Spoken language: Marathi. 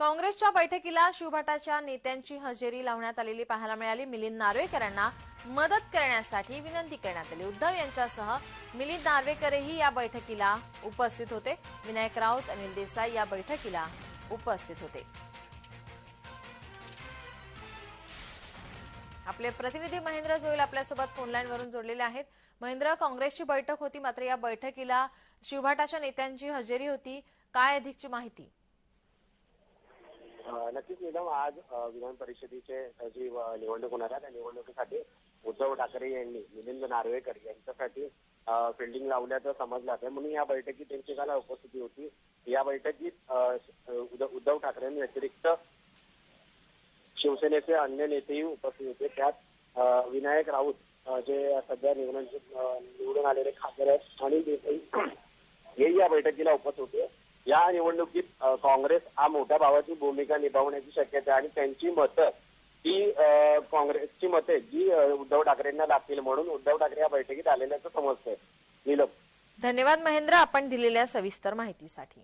काँग्रेसच्या बैठकीला शिवभटाच्या नेत्यांची हजेरी लावण्यात आलेली पाहायला मिळाली. मिलिंद नार्वेकरांना मदत करण्यासाठी विनंती करण्यात आली. उद्धव यांच्यासह मिलिंद नार्वेकरही या बैठकीला उपस्थित होते. विनायक राऊत अनिल देसाई या बैठकीला उपस्थित होते. आपले प्रतिनिधी महेंद्र जोईल आपल्यासोबत फोनलाईन वरून जोडलेले आहेत. महेंद्र काँग्रेसची बैठक होती मात्र या बैठकीला शिवभाटाच्या नेत्यांची हजेरी होती. काय अधिकची माहिती? नक्कीच निलम आज विधान परिषदेचे जी निवडणूक होणार आहे त्या निवडणुकीसाठी उद्धव ठाकरे यांनी मिलिंद नार्वेकर यांच्यासाठी फिल्डिंग लावल्याचं समजलं आहे म्हणून या बैठकीत त्यांची काल उपस्थिती होती. या बैठकीत उद्धव ठाकरेंनी व्यतिरिक्त शिवसेनेचे अन्य नेतेही उपस्थित होते. त्यात विनायक राऊत जे सध्या निवडणूक निवडून आलेले खासदार आहेत आणि देसाई हेही या बैठकीला उपस्थित होते. या निवडणुकीत काँग्रेस हा मोठ्या भावाची भूमिका निभावण्याची शक्यता आहे आणि त्यांची मतं ही काँग्रेसची मते जी उद्धव ठाकरेंना लागतील म्हणून उद्धव ठाकरे या बैठकीत आलेल्याचं समजतंय. नीलम. धन्यवाद महेंद्र आपण दिलेल्या सविस्तर माहितीसाठी.